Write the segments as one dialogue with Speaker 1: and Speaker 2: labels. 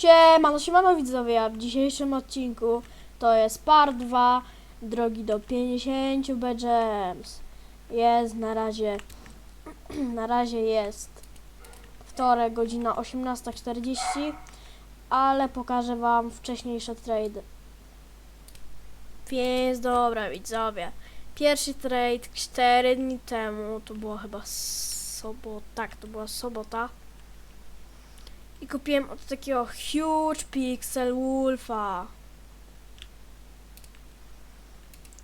Speaker 1: Siemano, siemano widzowie, a w dzisiejszym odcinku to jest part 2 drogi do 50 B Gems. Jest na razie, na razie jest wtorek, godzina 18.40, ale pokażę wam wcześniejsze trade. Więc dobra widzowie, pierwszy trade 4 dni temu, to była chyba sobota, tak, to była sobota. I kupiłem od takiego Huge Pixel Wolfa.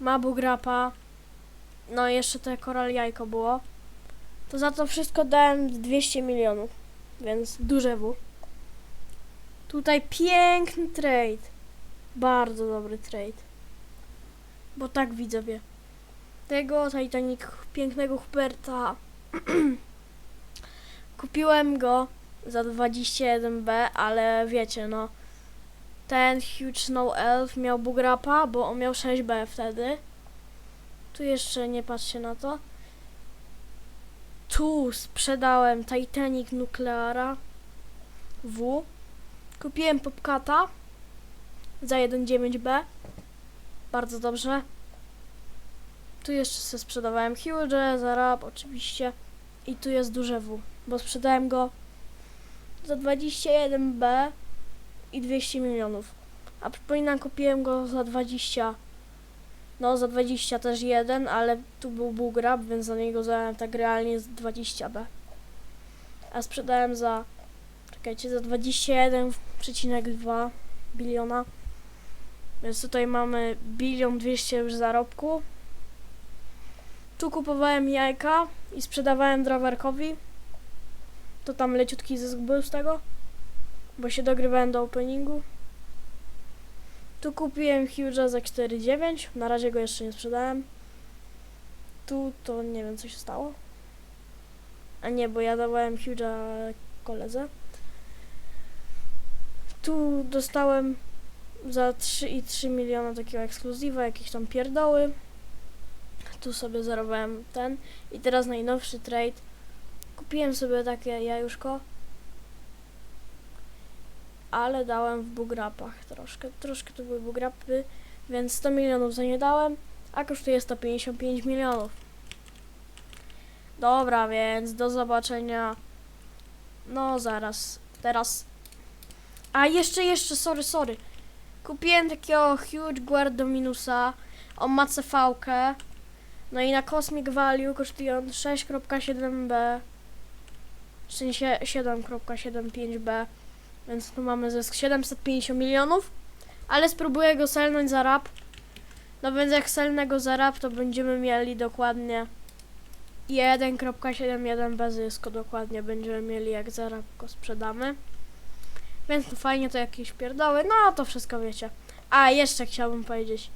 Speaker 1: Mabu Grappa. No i jeszcze te koral jajko było. To za to wszystko dałem 200 milionów. Więc duże W. Tutaj piękny trade. Bardzo dobry trade. Bo tak widzowie. Tego Titanic pięknego Huberta. Kupiłem go za 21B, ale wiecie, no. Ten Huge Snow Elf miał bugrapa, bo on miał 6B wtedy. Tu jeszcze nie patrzcie na to. Tu sprzedałem Titanic Nucleara W. Kupiłem Popcata za 1.9B. Bardzo dobrze. Tu jeszcze sobie sprzedawałem Huge, Zarab oczywiście. I tu jest duże W, bo sprzedałem go za 21B i 200 milionów. A przypominam, kupiłem go za 20. No, za 20 też jeden, ale tu był bugrab, więc za niego dałem tak realnie z 20B. A sprzedałem za, czekajcie, za 21,2 biliona. Więc tutaj mamy bilion 200 już zarobku. Tu kupowałem jajka i sprzedawałem drawerkowi to tam leciutki zysk był z tego, bo się dogrywałem do openingu. Tu kupiłem Huge'a za 4,9, na razie go jeszcze nie sprzedałem. Tu to nie wiem co się stało. A nie, bo ja dawałem Huge'a koledze. Tu dostałem za 3,3 miliona takiego ekskluzywa, jakieś tam pierdoły. Tu sobie zarobałem ten. I teraz najnowszy trade Kupiłem sobie takie jajuszko. Ale dałem w bugrapach troszkę. Troszkę to były bugrapy, więc 100 milionów za nie dałem, a kosztuje 155 milionów. Dobra, więc do zobaczenia. No zaraz. Teraz. A jeszcze, jeszcze, sorry, sorry. Kupiłem takiego Huge Guard do minusa. On ma CV-kę. No i na Cosmic Value kosztuje on 6.7b w sensie 7.75b, więc tu mamy zysk 750 milionów, ale spróbuję go selnąć za rap. No więc jak selnę go za rap, to będziemy mieli dokładnie 1.71b zysku, dokładnie będziemy mieli jak za rap go sprzedamy. Więc tu fajnie to jakieś pierdoły, no to wszystko wiecie. A, jeszcze chciałbym powiedzieć.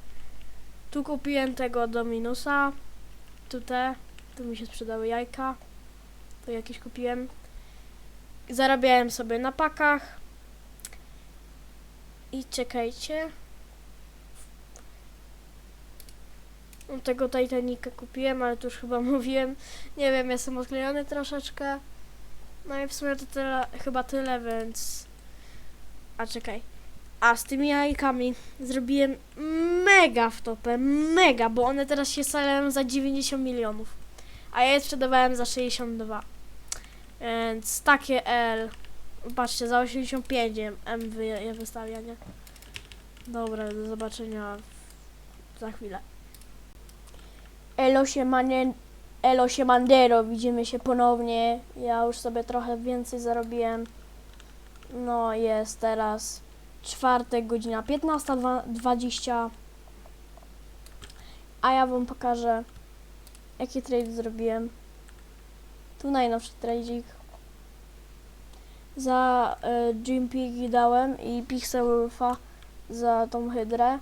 Speaker 1: Tu kupiłem tego do minusa. Tu te. Tu mi się sprzedały jajka. Tu jakieś kupiłem zarabiałem sobie na pakach. I czekajcie. No, Tego Titanica kupiłem, ale to już chyba mówiłem. Nie wiem, jestem odklejony troszeczkę. No i w sumie to tyle, chyba tyle, więc... A czekaj. A z tymi jajkami zrobiłem mega w topę, mega, bo one teraz się salają za 90 milionów. A ja je sprzedawałem za 62. Więc takie L. Patrzcie, za 85 M wy, je wystawia, nie? Dobra, do zobaczenia za chwilę. Elo siemanie, Elo siemandero, widzimy się ponownie. Ja już sobie trochę więcej zarobiłem. No, jest teraz czwartek, godzina 15.20. A ja wam pokażę, jaki trade zrobiłem. Tu najnowszy trading. Za y, Jimpigi dałem i Pixel Wolfa za tą hydrę.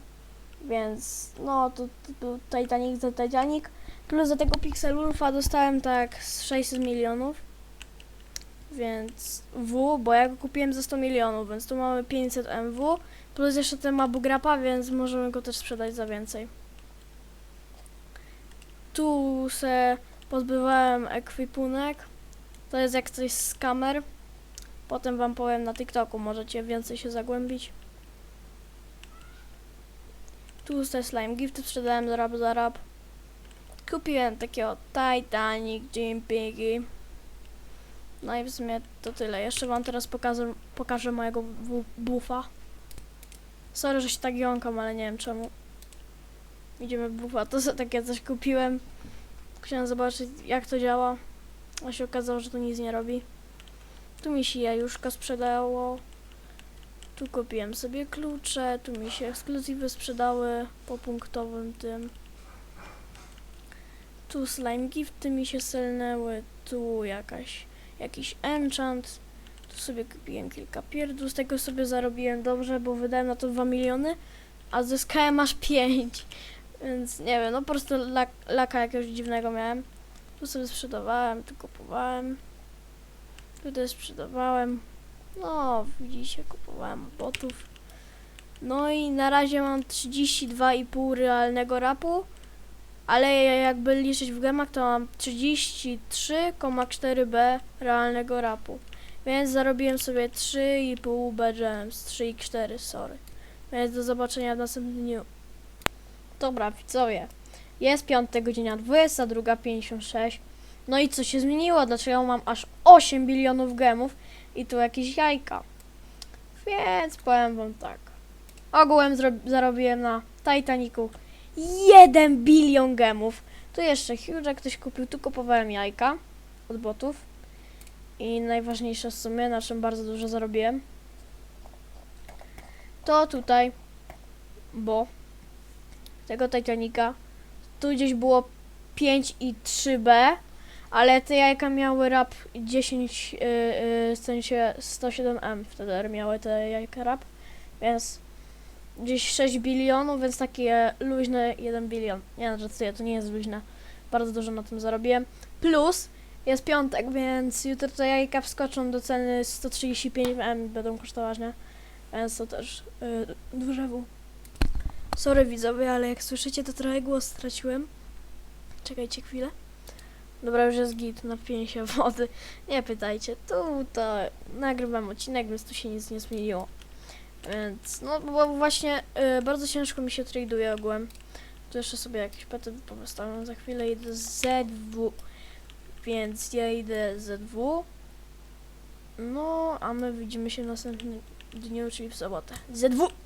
Speaker 1: Więc no to, to był Titanic za Titanic. Plus za tego Pixel Wolfa dostałem tak z 600 milionów. Więc W, bo ja go kupiłem za 100 milionów, więc tu mamy 500 MW. Plus jeszcze ten ma Bugrapa, więc możemy go też sprzedać za więcej. Tu se pozbywałem ekwipunek. To jest jak coś z kamer. Potem wam powiem na TikToku, możecie więcej się zagłębić. Tłuste slime gifty sprzedałem za rap za rap. Kupiłem takiego Titanic Jim Piggy. No i w sumie to tyle. Jeszcze wam teraz pokażę, pokażę mojego bu- bufa. Sorry, że się tak jąkam, ale nie wiem czemu. Idziemy bufa. To sobie takie coś kupiłem. Chciałem zobaczyć jak to działa. A się okazało, że to nic nie robi. Tu mi się jajuszko sprzedało. Tu kupiłem sobie klucze. Tu mi się ekskluzywy sprzedały po punktowym tym. Tu slime gifty mi się selnęły. Tu jakaś, jakiś enchant. Tu sobie kupiłem kilka pierdół. Z tego sobie zarobiłem dobrze, bo wydałem na to 2 miliony. A zyskałem aż 5. Więc nie wiem, no po prostu lak, laka jakiegoś dziwnego miałem. Tu sobie sprzedawałem, tu kupowałem. Tutaj sprzedawałem. No, widzicie, kupowałem botów. No i na razie mam 32,5 realnego rapu. Ale jakby liczyć w gemach, to mam 33,4b realnego rapu. Więc zarobiłem sobie 3,5 b gems, 3,4, sorry. Więc do zobaczenia w następnym dniu. Dobra, widzowie. Jest piątek, godzina 22.56. No i co się zmieniło? Dlaczego mam aż 8 bilionów gemów i tu jakieś jajka? Więc powiem wam tak. Ogółem zarobiłem na Titanicu 1 bilion gemów. Tu jeszcze Huge ktoś kupił, tu kupowałem jajka od botów. I najważniejsze w sumie, na czym bardzo dużo zarobiłem, to tutaj, bo tego Titanica tu gdzieś było 5 i 3B, ale te jajka miały rap 10, yy, yy, w sensie 107M wtedy miały te jajka rap, więc gdzieś 6 bilionów, więc takie luźne 1 bilion. Nie no, żartuję, to nie jest luźne. Bardzo dużo na tym zarobiłem. Plus jest piątek, więc jutro te jajka wskoczą do ceny 135M będą kosztować, nie? Więc to też yy, duże W. Sorry widzowie, ale jak słyszycie, to trochę głos straciłem. Czekajcie chwilę. Dobra, już jest git, napiję się wody. Nie pytajcie, tu to nagrywam odcinek, więc tu się nic nie zmieniło. Więc, no bo właśnie y, bardzo ciężko mi się traduje ogółem. Tu jeszcze sobie jakieś pety postawiam za chwilę, idę z ZW. Więc ja idę z ZW. No, a my widzimy się w następnym dniu, czyli w sobotę. ZW!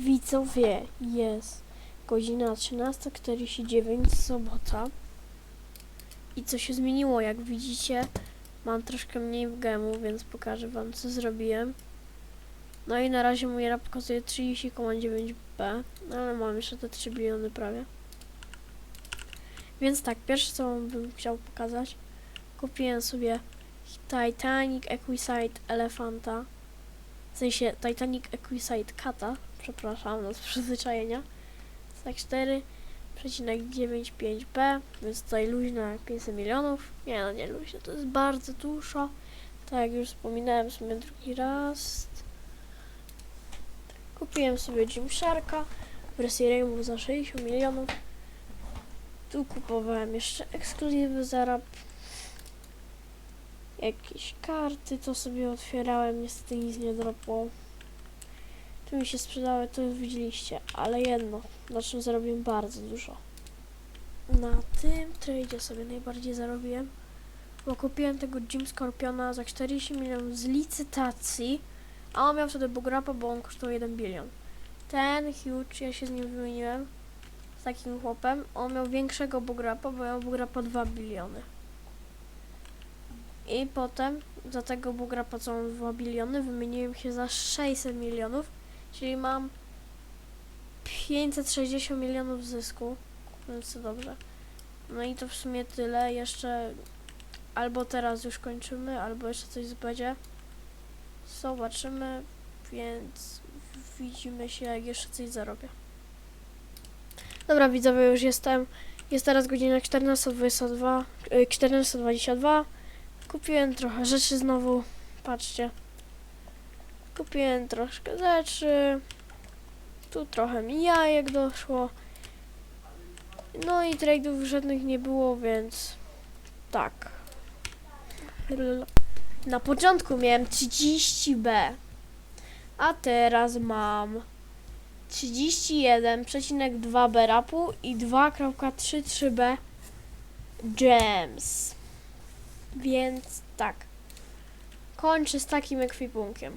Speaker 1: Widzowie, jest godzina 13.49, sobota. I co się zmieniło, jak widzicie, mam troszkę mniej gemu, więc pokażę wam, co zrobiłem. No i na razie mój rap pokazuje 30,9b, no ale mam jeszcze te 3 biliony prawie. Więc tak, pierwsze co bym chciał pokazać, kupiłem sobie Titanic Equisite Elefanta, w sensie Titanic Equisite Kata, przepraszam, no z przyzwyczajenia. Tak 4,95b, więc tutaj luźne 500 milionów. Nie no, nie luźne, to jest bardzo dużo. Tak jak już wspominałem sobie drugi raz. Kupiłem sobie Gymsharka w wersji Rainbow za 60 milionów. Tu kupowałem jeszcze ekskluzywy zarab. Jakieś karty, to sobie otwierałem, niestety nic nie dropło. Tu mi się sprzedały, to już widzieliście, ale jedno, na czym zarobiłem bardzo dużo. Na tym tradzie sobie najbardziej zarobiłem, bo kupiłem tego Jim Scorpiona za 40 milionów z licytacji, a on miał wtedy Bugrapa, bo on kosztował 1 bilion. Ten huge, ja się z nim wymieniłem, z takim chłopem, on miał większego Bugrapa, bo miał Bugrapa 2 biliony. I potem za tego Bugrapa, co mam 2 biliony, wymieniłem się za 600 milionów, Czyli mam 560 milionów zysku, więc to dobrze. No i to w sumie tyle. Jeszcze albo teraz już kończymy, albo jeszcze coś będzie. Zobaczymy, więc widzimy się, jak jeszcze coś zarobię. Dobra, widzowie, już jestem. Jest teraz godzina 14.22. y, 14.22. Kupiłem trochę rzeczy znowu. Patrzcie. Kupiłem troszkę rzeczy. Tu trochę mi jajek doszło. No i trade'ów żadnych nie było, więc tak. Na początku miałem 30B, a teraz mam 31,2B rapu i 2.33B gems. Więc tak. Kończę z takim ekwipunkiem.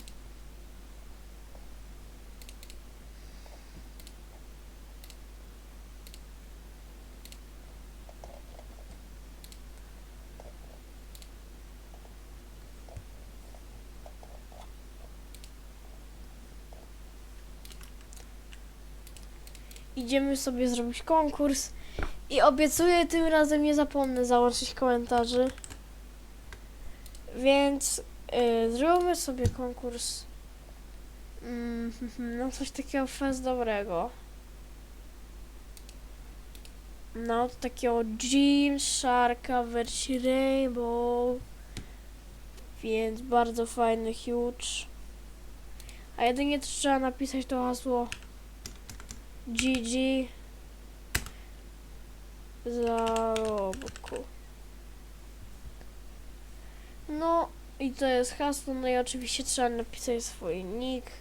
Speaker 1: Idziemy sobie zrobić konkurs i obiecuję tym razem nie zapomnę załączyć komentarzy. Więc y, zróbmy sobie konkurs. Mm, no coś takiego fest dobrego. No to takiego Jim Sharka wersji Rainbow. Więc bardzo fajny, huge. A jedynie trzeba napisać to hasło GG zarobku. No i to jest hasło, no i oczywiście trzeba napisać swój nick.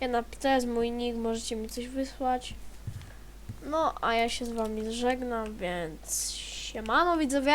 Speaker 1: Ja napisałem mój nick, możecie mi coś wysłać. No, a ja się z wami żegnam, więc siemano widzowie.